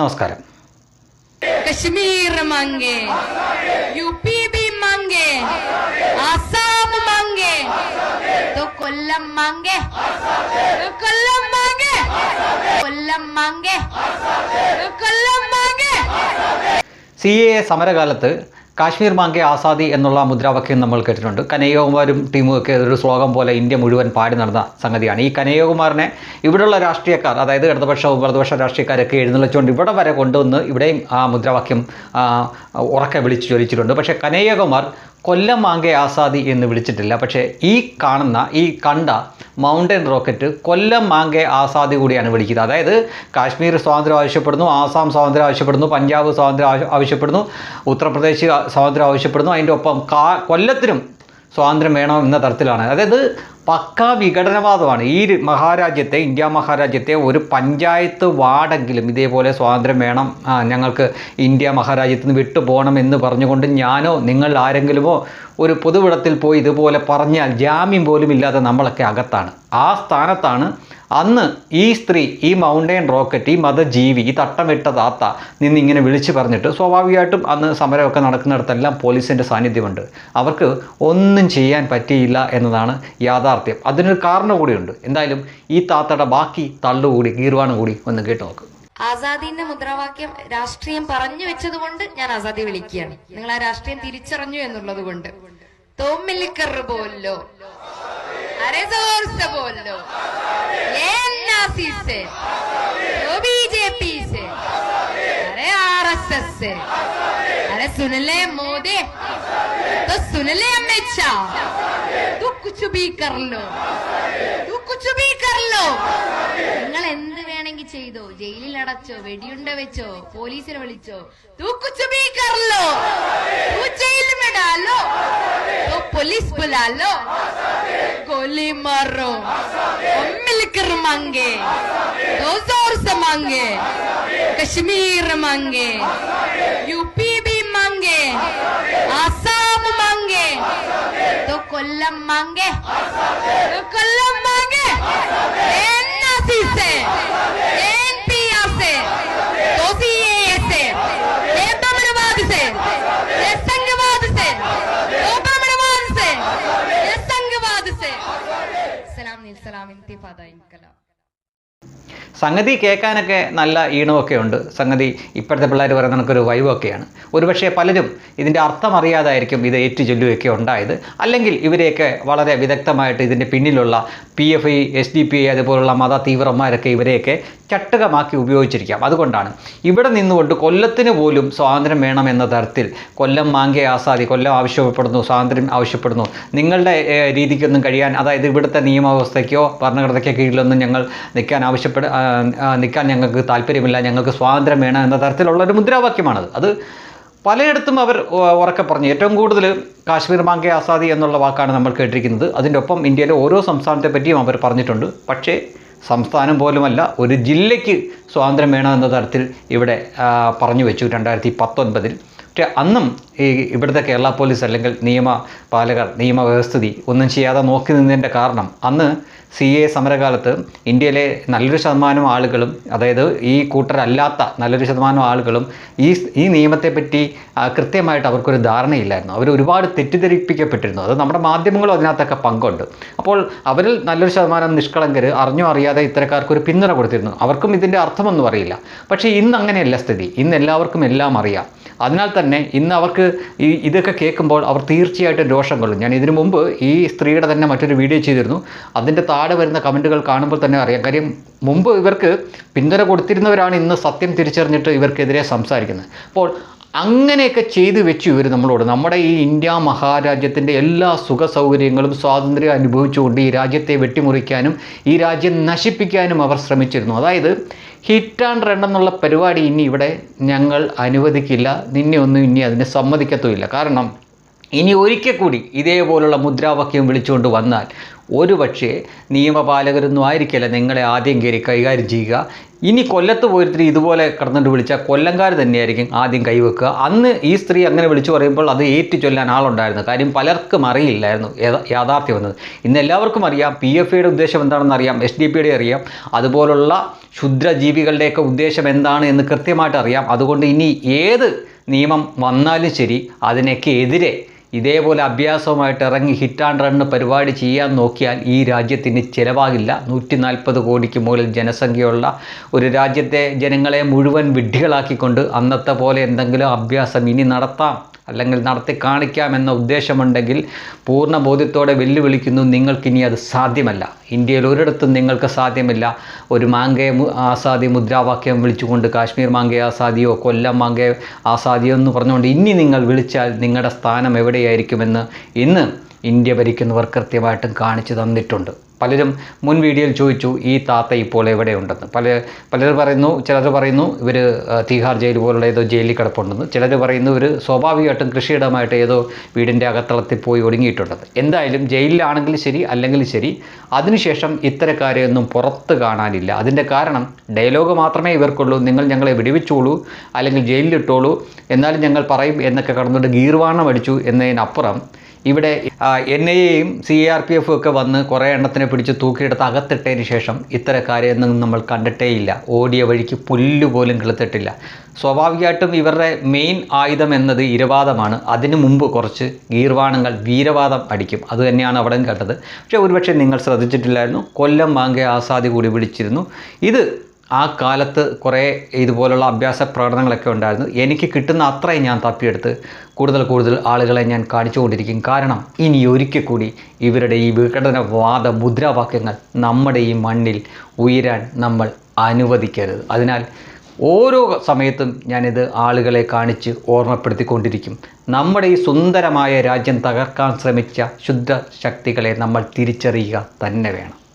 നമസ്കാരം. കശ്മീർ മംഗേ U P B മാങ്ങേ ആസാം മാങ്ങേ കൊല്ലം മാങ്ങേ കൊല്ലം മാങ്ങേ കൊല്ലം മാങ്ങേ കൊല്ലം മംഗേ. സി എ സമരകാലത്ത് കാശ്മീർ മാങ്കെ ആസാദി എന്നുള്ള മുദ്രാവാക്യം നമ്മൾ കേട്ടിട്ടുണ്ട്. കനയ്യകുമാരും ടീമും ഒക്കെ ഒരു ശ്ലോകം പോലെ ഇന്ത്യ മുഴുവൻ പാടി നടന്ന സംഗതിയാണ്. ഈ കനയ്യകുമാറിനെ ഇവിടെയുള്ള രാഷ്ട്രീയക്കാർ അതായത് ഇടതുപക്ഷവും വലതുപക്ഷ രാഷ്ട്രീയക്കാരൊക്കെ എഴുന്നള്ളിച്ചുകൊണ്ട് ഇവിടെ വരെ കൊണ്ടുവന്ന് ഇവിടെയും ആ മുദ്രാവാക്യം ഉറക്കെ വിളിച്ചു ചൊലിച്ചിട്ടുണ്ട് പക്ഷേ കനയ്യകുമാർ കൊല്ലം മാങ്കെ ആസാദി എന്ന് വിളിച്ചിട്ടില്ല. പക്ഷേ ഈ കാണുന്ന ഈ കണ്ട മൗണ്ടൻ റോക്കറ്റ് കൊല്ലം മാങ്കെ ആസാദി കൂടിയാണ് വിളിക്കുന്നത്. അതായത് കാശ്മീർ സ്വാതന്ത്ര്യം ആവശ്യപ്പെടുന്നു ആസാം സ്വാതന്ത്ര്യം ആവശ്യപ്പെടുന്നു പഞ്ചാബ് സ്വാതന്ത്ര്യം ആവശ്യപ്പെടുന്നു ഉത്തർപ്രദേശ് സ്വാതന്ത്ര്യം ആവശ്യപ്പെടുന്നു. അതിന്റെ ഒപ്പം കൊല്ലത്തിനും സ്വാതന്ത്ര്യം വേണം എന്ന തരത്തിലാണ്. അതായത് പക്കാ വിഘടനവാദമാണ്. ഈ മഹാരാജ്യത്തെ ഇന്ത്യ മഹാരാജ്യത്തെ ഒരു പഞ്ചായത്ത് വാർഡെങ്കിലും ഇതേപോലെ സ്വാതന്ത്ര്യം വേണം ഞങ്ങൾക്ക് ഇന്ത്യ മഹാരാജ്യത്ത് നിന്ന് വിട്ടു പോകണം എന്ന് പറഞ്ഞുകൊണ്ട് ഞാനോ നിങ്ങൾ ആരെങ്കിലുമോ ഒരു പൊതുവിടത്തിൽ പോയി ഇതുപോലെ പറഞ്ഞാൽ ജാമ്യം പോലും ഇല്ലാതെ നമ്മളൊക്കെ അകത്താണ്. ആ സ്ഥാനത്താണ് അന്ന് ഈ സ്ത്രീ ഈ മൗണ്ടൈൻ റോക്കറ്റ് ഈ മതജീവി ഈ തട്ടമിട്ട താത്ത നിന്നിങ്ങനെ വിളിച്ചു പറഞ്ഞിട്ട് സ്വാഭാവികമായിട്ടും അന്ന് സമരമൊക്കെ നടക്കുന്നിടത്തെല്ലാം പോലീസിന്റെ സാന്നിധ്യമുണ്ട്. അവർക്ക് ഒന്നും ചെയ്യാൻ പറ്റിയില്ല എന്നതാണ് യാഥാർത്ഥ്യം. അതിനൊരു കാരണം കൂടിയുണ്ട്. എന്തായാലും ഈ താത്തയുടെ ബാക്കി തള്ളുകൂടി ഗീർവാണം കൂടി ഒന്ന് കേട്ട് നോക്ക്. ആസാദിന്റെ മുദ്രാവാക്യം രാഷ്ട്രീയം പറഞ്ഞു വെച്ചത് കൊണ്ട് ഞാൻ ആസാദി വിളിക്കുകയാണ്. നിങ്ങൾ ആ രാഷ്ട്രീയം തിരിച്ചറിഞ്ഞു എന്നുള്ളത് കൊണ്ട്. തോമ്മിലിക്കർ പോലോ अरे ज़ोर से बोल। लो ये एनआरसी से, वो बीजेपी से। अरे आरएसएस से। अरे सुन ले मोदी तो सुन ले अमित शाह। तू कुछ भी कर लो। तू कुछ भी कर लो നിങ്ങൾ എന്ത് വേണമെങ്കിൽ ചെയ്തോ ജയിലിൽ അടച്ചോ വെടിയുണ്ട വെച്ചോ പോലീസിനെ വിളിച്ചോ തൂ കുച്ച് ഭീ കർ ലോ തൂ ജയിൽ में डालो तो पुलिस बुला लो गोली मारो हम मिलकर मांगे दो जोर से मांगे कश्मीर मांगे यूपी भी मांगे आसाम मांगे तो कोल्लम मांगे तो कोल्लम मांगे एनआरसी से एनपीआर से तो सीएए से ये तमिलवाद से ये संघवाद से तो ब्राह्मणवाद से ये संघवाद से सलाम नील सलाम इंतिफादा इनकलाब സംഗതി കേൾക്കാനൊക്കെ നല്ല ഈണമൊക്കെ ഉണ്ട്. സംഗതി ഇപ്പോഴത്തെ പിള്ളേർ പറയുന്ന കണക്കൊരു വൈവൊക്കെയാണ്. ഒരുപക്ഷെ പലരും ഇതിന്റെ അർത്ഥം അറിയാതായിരിക്കും ഇത് ഏറ്റു ചൊല്ലുകയൊക്കെ ഉണ്ടായത്. അല്ലെങ്കിൽ ഇവരെയൊക്കെ വളരെ വിദഗ്ധമായിട്ട് ഇതിന്റെ പിന്നിലുള്ള P F I S D P I അതുപോലുള്ള മത തീവ്രന്മാരൊക്കെ ഇവരെയൊക്കെ ചട്ടുകമാക്കി ഉപയോഗിച്ചിരിക്കാം. അതുകൊണ്ടാണ് ഇവിടെ നിന്നുകൊണ്ട് കൊല്ലത്തിന് പോലും സ്വാതന്ത്ര്യം എന്ന തരത്തിൽ കൊല്ലം മാങ്കെ ആസാദി കൊല്ലം ആവശ്യപ്പെടുന്നു സ്വാതന്ത്ര്യം ആവശ്യപ്പെടുന്നു. നിങ്ങളുടെ രീതിക്കൊന്നും കഴിയാൻ അതായത് ഇവിടുത്തെ നിയമവ്യവസ്ഥയ്ക്കോ ഭരണഘടനയ്ക്കോ കീഴിലൊന്നും ഞങ്ങൾ നിൽക്കാൻ ആവശ്യപ്പെട നിൽക്കാൻ ഞങ്ങൾക്ക് താല്പര്യമില്ല ഞങ്ങൾക്ക് സ്വാതന്ത്ര്യം വേണം എന്ന തരത്തിലുള്ള ഒരു മുദ്രാവാക്യമാണത്. അത് പലയിടത്തും അവർ ഉറക്കെ പറഞ്ഞു. ഏറ്റവും കൂടുതൽ കാശ്മീർ മാങ്കെ ആസാദി എന്നുള്ള വാക്കാണ് നമ്മൾ കേട്ടിരിക്കുന്നത്. അതിന്റെ ഒപ്പം ഇന്ത്യയിലെ ഓരോ സംസ്ഥാനത്തെ പറ്റിയും അവർ പറഞ്ഞിട്ടുണ്ട്. പക്ഷേ സംസ്ഥാനം പോലുമല്ല ഒരു ജില്ലയ്ക്ക് സ്വാതന്ത്ര്യം എന്ന തരത്തിൽ ഇവിടെ പറഞ്ഞു വെച്ചു രണ്ടായിരത്തി പത്തൊൻപതിൽ. പക്ഷേ അന്നും ഈ ഇവിടുത്തെ കേരള പോലീസ് അല്ലെങ്കിൽ നിയമ പാലകർ നിയമവ്യവസ്ഥിതി ഒന്നും ചെയ്യാതെ നോക്കി നിന്നതിന്റെ കാരണം അന്ന് സി എ സമരകാലത്ത് ഇന്ത്യയിലെ നല്ലൊരു ശതമാനം ആളുകളും അതായത് ഈ കൂട്ടരല്ലാത്ത നല്ലൊരു ശതമാനം ആളുകളും ഈ ഈ നിയമത്തെപ്പറ്റി കൃത്യമായിട്ട് അവർക്കൊരു ധാരണയില്ലായിരുന്നു. അവർ ഒരുപാട് തെറ്റിദ്ധരിപ്പിക്കപ്പെട്ടിരുന്നു. അത് നമ്മുടെ മാധ്യമങ്ങളും അതിനകത്തൊക്കെ പങ്കുണ്ട്. അപ്പോൾ അവരിൽ നല്ലൊരു ശതമാനം നിഷ്കളങ്കർ അറിഞ്ഞോ അറിയാതെ ഇത്തരക്കാർക്ക് ഒരു പിന്തുണ കൊടുത്തിരുന്നു. അവർക്കും ഇതിന്റെ അർത്ഥമൊന്നും അറിയില്ല. പക്ഷേ ഇന്ന് അങ്ങനെയല്ല സ്ഥിതി. ഇന്ന് എല്ലാവർക്കും എല്ലാം അറിയാം. അതിനാൽ തന്നെ ഇന്ന് അവർക്ക് ഈ ഇതൊക്കെ കേൾക്കുമ്പോൾ അവർ തീർച്ചയായിട്ടും രോഷം കൊള്ളും. ഞാൻ ഇതിനു മുമ്പ് ഈ സ്ത്രീയുടെ തന്നെ മറ്റൊരു വീഡിയോ ചെയ്തിരുന്നു. അതിന്റെ താഴെ വരുന്ന കമന്റുകൾ കാണുമ്പോൾ തന്നെ അറിയാം. കാര്യം മുമ്പ് ഇവർക്ക് പിന്തുണ കൊടുത്തിരുന്നവരാണ് ഇന്ന് സത്യം തിരിച്ചറിഞ്ഞിട്ട് ഇവർക്കെതിരെ സംസാരിക്കുന്നത്. അപ്പോൾ അങ്ങനെയൊക്കെ ചെയ്തു വെച്ചു ഇവർ നമ്മളോട്. നമ്മുടെ ഈ ഇന്ത്യ മഹാരാജ്യത്തിന്റെ എല്ലാ സുഖ സൗകര്യങ്ങളും സ്വാതന്ത്ര്യം അനുഭവിച്ചുകൊണ്ട് ഈ രാജ്യത്തെ വെട്ടിമുറിക്കാനും ഈ രാജ്യം നശിപ്പിക്കാനും അവർ ശ്രമിച്ചിരുന്നു. അതായത് ഹിറ്റ് ആൻഡ് റൺ എന്നുള്ള പരിപാടി ഇനി ഇവിടെ ഞങ്ങൾ അനുവദിക്കില്ല. നിന്നെ ഒന്നും ഇനി അതിനെ സമ്മതിക്കത്തുമില്ല. കാരണം ഇനി ഒരിക്കൽ കൂടി ഇതേപോലുള്ള മുദ്രാവാക്യം വിളിച്ചുകൊണ്ട് വന്നാൽ ഒരുപക്ഷേ നിയമപാലകരൊന്നും ആയിരിക്കില്ല നിങ്ങളെ ആദ്യം കയറി കൈകാര്യം ചെയ്യുക. ഇനി കൊല്ലത്ത് പോയിട്ട് ഇതുപോലെ കിടന്നിട്ട് വിളിച്ചാൽ കൊല്ലംകാർ തന്നെയായിരിക്കും ആദ്യം കൈവെക്കുക. അന്ന് ഈ സ്ത്രീ അങ്ങനെ വിളിച്ചു പറയുമ്പോൾ അത് ഏറ്റു ചൊല്ലാൻ ആളുണ്ടായിരുന്നു. കാര്യം പലർക്കും അറിയില്ലായിരുന്നു യഥാ- യാഥാർത്ഥ്യം എന്നത്. ഇന്ന് എല്ലാവർക്കും അറിയാം പി എഫ് ഐയുടെ ഉദ്ദേശം എന്താണെന്ന് അറിയാം എസ് ഡി പിയുടെ അറിയാം. അതുപോലുള്ള ക്ഷുദ്രജീവികളുടെയൊക്കെ ഉദ്ദേശം എന്താണ് എന്ന് കൃത്യമായിട്ട് അറിയാം. അതുകൊണ്ട് ഇനി ഏത് നിയമം വന്നാലും ശരി അതിനൊക്കെ എതിരെ ഇതേപോലെ അഭ്യാസവുമായിട്ട് ഇറങ്ങി ഹിറ്റ് ആൻഡ് റണ്ണ് പരിപാടി ചെയ്യാൻ നോക്കിയാൽ ഈ രാജ്യത്തിന് ചിലവാകില്ല. നൂറ്റി നാൽപ്പത് കോടിക്ക് മുകളിൽ ജനസംഖ്യയുള്ള ഒരു രാജ്യത്തെ ജനങ്ങളെ മുഴുവൻ വിഡ്ഢികളാക്കിക്കൊണ്ട് അന്നത്തെ പോലെ എന്തെങ്കിലും അഭ്യാസം ഇനി നടത്താം. അല്ലെങ്കിൽ നടത്തി കാണിക്കാമെന്ന ഉദ്ദേശമുണ്ടെങ്കിൽ പൂർണ ബോധ്യത്തോടെ വെല്ലുവിളിക്കുന്നു നിങ്ങൾക്കിനി അത് സാധ്യമല്ല. ഇന്ത്യയിൽ ഒരിടത്തും നിങ്ങൾക്ക് സാധ്യമല്ല ഒരു മാങ്കേ ആസാദി മുദ്രാവാക്യം വിളിച്ചുകൊണ്ട് കാശ്മീർ മാങ്കേ ആസാദിയോ കൊല്ലം മാങ്കേ ആസാദിയോ എന്ന് പറഞ്ഞുകൊണ്ട് ഇനി നിങ്ങൾ വിളിച്ചാൽ നിങ്ങളുടെ സ്ഥാനം എവിടെയായിരിക്കുമെന്ന് ഇന്ന് ഇന്ത്യ ഭരിക്കുന്നവർ കൃത്യമായിട്ടും കാണിച്ചു തന്നിട്ടുണ്ട്. പലരും മുൻ വീഡിയോയിൽ ചോദിച്ചു ഈ താത്ത ഇപ്പോൾ എവിടെയുണ്ടെന്ന്? പല പലർ പറയുന്നു ചിലർ പറയുന്നു ഇവർ തീഹാർ ജയിൽ പോലുള്ള ഏതോ ജയിലിൽ കിടപ്പുണ്ടെന്ന്. ചിലർ പറയുന്നു ഇവർ സ്വാഭാവികമായിട്ടും കൃഷിയിടമായിട്ട് ഏതോ വീടിന്റെ അകത്തളത്തിൽ പോയി ഒടുങ്ങിയിട്ടുണ്ടെന്ന് എന്തായാലും ജയിലിലാണെങ്കിൽ ശരി അല്ലെങ്കിൽ ശരി അതിനുശേഷം ഇത്തരക്കാരെയൊന്നും പുറത്ത് കാണാനില്ല. അതിന്റെ കാരണം ഡയലോഗ് മാത്രമേ ഇവർക്കുള്ളൂ നിങ്ങൾ ഞങ്ങളെ വിടുവിച്ചോളൂ അല്ലെങ്കിൽ ജയിലിലിട്ടോളൂ എന്നാലും ഞങ്ങൾ പറയും എന്നൊക്കെ കടന്നുകൊണ്ട് ഗീർവാണം അടിച്ചു എന്നതിനപ്പുറം ഇവിടെ എൻ ഐ എയും സി ആർ പി എഫും ഒക്കെ വന്ന് കുറേ എണ്ണത്തിനെ പിടിച്ച് തൂക്കിയെടുത്ത് അകത്തിട്ടതിന് ശേഷം ഇത്തരക്കാരെയൊന്നും നമ്മൾ കണ്ടിട്ടേയില്ല. ഓടിയ വഴിക്ക് പുല്ലുപോലും കിളുത്തിട്ടില്ല. സ്വാഭാവികമായിട്ടും ഇവരുടെ മെയിൻ ആയുധം എന്നത് ഇരവാദമാണ്. അതിനു മുമ്പ് കുറച്ച് ഗീർവാണങ്ങൾ വീരവാദം അടിക്കും. അത് തന്നെയാണ് അവിടെ കണ്ടത് പക്ഷേ ഒരുപക്ഷെ നിങ്ങൾ ശ്രദ്ധിച്ചിട്ടില്ലായിരുന്നു. കൊല്ലം വാങ്കെ ആസാദി കൂടി വിളിച്ചിരുന്നു. ഇത് ആ കാലത്ത് കുറേ ഇതുപോലുള്ള അഭ്യാസ പ്രകടനങ്ങളൊക്കെ ഉണ്ടായിരുന്നു. എനിക്ക് കിട്ടുന്ന അത്രയും ഞാൻ തപ്പിയെടുത്ത് കൂടുതൽ കൂടുതൽ ആളുകളെ ഞാൻ കാണിച്ചുകൊണ്ടിരിക്കും. കാരണം ഇനി ഒരിക്കൽ കൂടി ഇവരുടെ ഈ വിഘടനവാദ മുദ്രാവാക്യങ്ങൾ നമ്മുടെ ഈ മണ്ണിൽ ഉയരാൻ നമ്മൾ അനുവദിക്കരുത്. അതിനാൽ ഓരോ സമയത്തും ഞാനിത് ആളുകളെ കാണിച്ച് ഓർമ്മപ്പെടുത്തിക്കൊണ്ടിരിക്കും. നമ്മുടെ ഈ സുന്ദരമായ രാജ്യം തകർക്കാൻ ശ്രമിച്ച ശുദ്ധ ശക്തികളെ നമ്മൾ തിരിച്ചറിയുക തന്നെ വേണം.